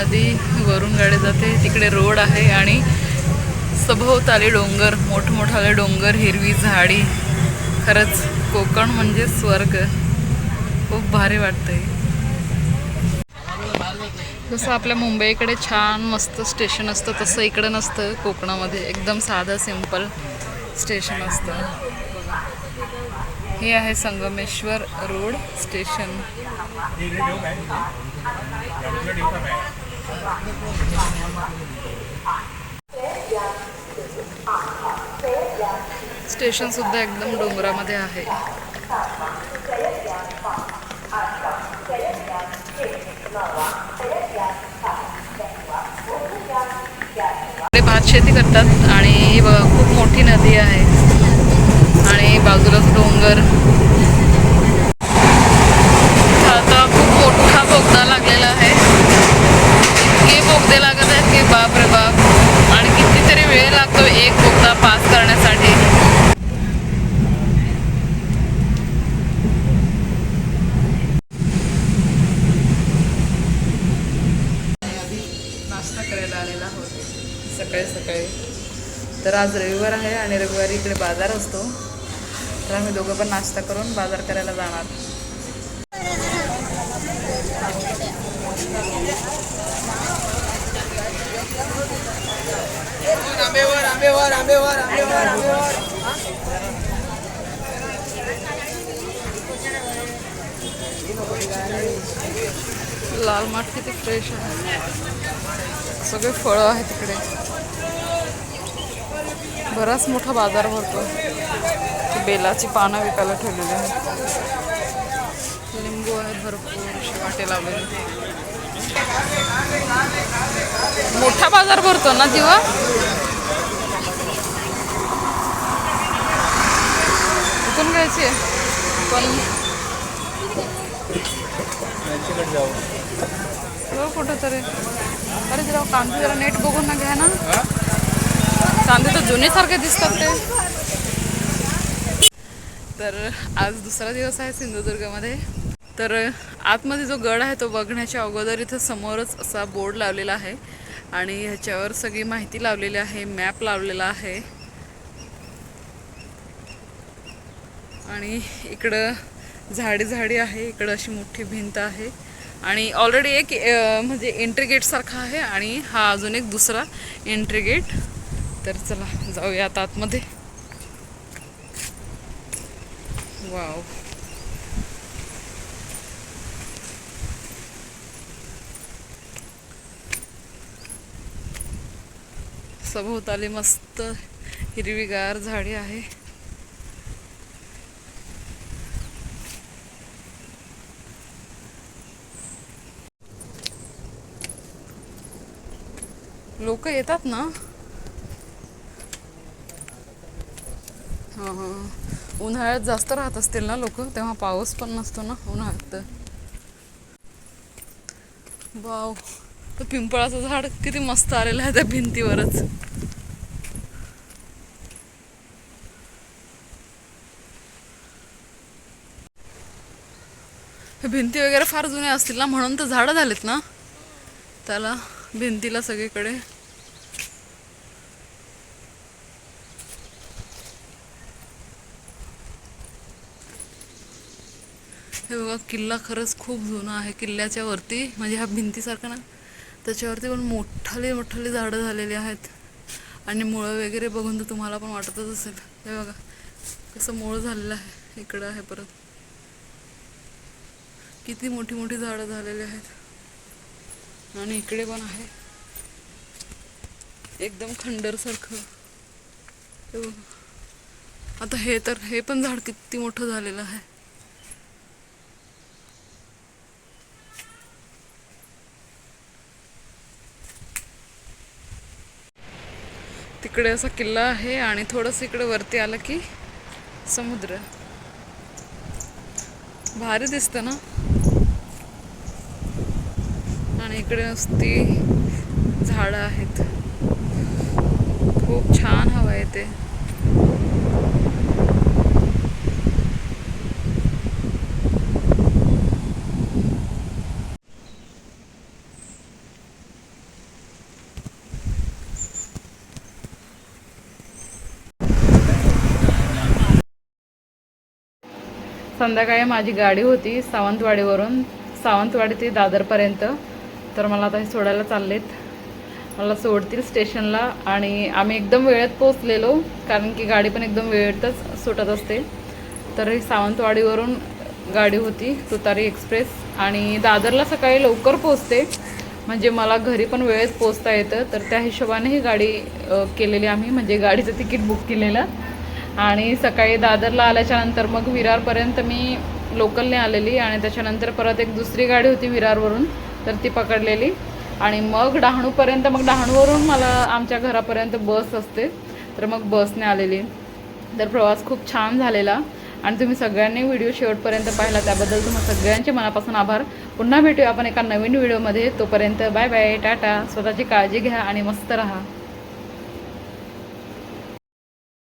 नदी वरून गाडी जाते. तिकडे रोड आहे आणि सभोवताली डोंगर मोठमोठाले डोंगर हिरवी झाडी. खरंच कोकण म्हणजे स्वर्ग. खूप भारी वाटतंय. जसं आपल्या मुंबईकडे छान मस्त स्टेशन असतं तसं इकडं नसतं कोकणामध्ये. एकदम साधं सिंपल स्टेशन असतं. हे आहे संगमेश्वर रोड स्टेशन. स्टेशन सुद्धा एकदम डोंगरामध्ये आहे. भात शेती करतात आणि ही खूप मोठी नदी आहे. आणि बाजूलाच डोंगर इथं आता खूप मोठा बोगदा लागलेला आहे इतके बोगदे लागत आहेत की बाप रे बाप आणि कितीतरी वेळ लागतो एक बोगदा पास करण्यासाठी. नाश्ता करायला आलेला आहोत. सकाळी सकाळी. तर आज रविवार आहे आणि रविवारी इकडे बाजार असतो. तर आम्ही दोघं पण नाश्ता करून बाजार करायला जाणार. आंबेवर आंबेवर आंबेवर आंबेवर आंबेवर लाल माठ किती फ्रेश आहे. सगळे फळं आहेत तिकडे. बराच मोठा बाजार भरतो. बेलाची पानं विकायला ठेवलेली आहेत. लिंबू आहेत भरपूर शिवाटे लावलेले मोठा बाजार भरतो ना जीवा कुठून घ्यायची आहे. पण हो कुठं तरी अरे जरा कांदे जरा नेट बघून ना घ्या ना. कांदे तर जुनेसारखे दिसतात ते. तर आज दुसरा दिवस आहे सिंधुदुर्गमध्ये. तर आतमध्ये जो गड आहे तो बघण्याच्या अगोदर इथं समोरच असा बोर्ड लावलेला आहे. आणि ह्याच्यावर सगळी माहिती लावलेली आहे मॅप लावलेला आहे. आणि इकडं झाडी झाडी आहे इकडं अशी मोठी भिंत आहे. आणि ऑलरेडी एक म्हणजे एंट्री सारखा आहे आणि हा अजून एक दुसरा एंट्री गेट तर चला जाऊया आता आतमध्ये. वाव सभोवताली मस्त हिरवीगार झाडी आहे. लोक येतात ना. हां हां. उन्हाळ्यात जास्त राहत असतील ना लोक तेव्हा पाऊस पण नसतो ना उन्हाळ्यात तर. वाव. तर पिंपळाचं झाड किती मस्त आलेलं आहे त्या भिंतीवरच. भिंती वगैरे फार जुने असतील ना म्हणून तर झाडं झालेत ना. त्याला भिंतीला सगळीकडे हे बघा किल्ला खरंच खूप जुना आहे. किल्ल्याच्या वरती म्हणजे ह्या भिंतीसारखं ना त्याच्यावरती पण मोठाले मोठाले झाडं झालेली आहेत. आणि मुळं वगैरे बघून तर तुम्हाला पण वाटतच असेल. हे बघा कसं मूळ झालेलं आहे. इकडं आहे परत. किती मोठी मोठी झाडं झालेली आहेत. आणि इकडे पण आहे. एकदम खंडरसारखं. हे बघा. आता हे तर हे पण झाड किती मोठं झालेलं आहे. तिकडे असा किल्ला आहे आणि थोडंसं इकडे वरती आलं की समुद्र. भारी दिसतं ना? आणि इकडे नुसती झाडं आहेत. खूप छान हवा येते संध्याकाळी माझी गाडी होती सावंतवाडीवरून. सावंतवाडी ते दादरपर्यंत. तर मला आता हे सोडायला चाललेत. मला सोडतील स्टेशनला आणि आम्ही एकदम वेळेत पोचलेलो कारण की गाडी पण एकदम वेळेतच सुटत असते. तर ही सावंतवाडीवरून गाडी होती तुतारी एक्सप्रेस. आणि दादरला सकाळी लवकर पोचते म्हणजे मला घरी पण वेळेत पोचता येतं. तर त्या हिशोबाने ही गाडी केलेली आम्ही. म्हणजे गाडीचं तिकीट बुक केलेलं. आणि सकाळी दादरला आल्याच्यानंतर मग विरारपर्यंत मी लोकलने आलेली आणि त्याच्यानंतर परत एक दुसरी गाडी होती विरारवरून तर ती पकडलेली. आणि मग डहाणूपर्यंत मग डहाणूवरून मला आमच्या घरापर्यंत बस असते तर मग बसने आलेली. तर प्रवास खूप छान झालेला. आणि तुम्ही सगळ्यांनी व्हिडिओ शेवटपर्यंत पाहिला त्याबद्दल तुम्हा सगळ्यांचे मनापासून आभार. पुन्हा भेटूया आपण एका नवीन व्हिडिओमध्ये. तोपर्यंत बाय बाय टाटा. स्वतःची काळजी घ्या आणि मस्त राहा.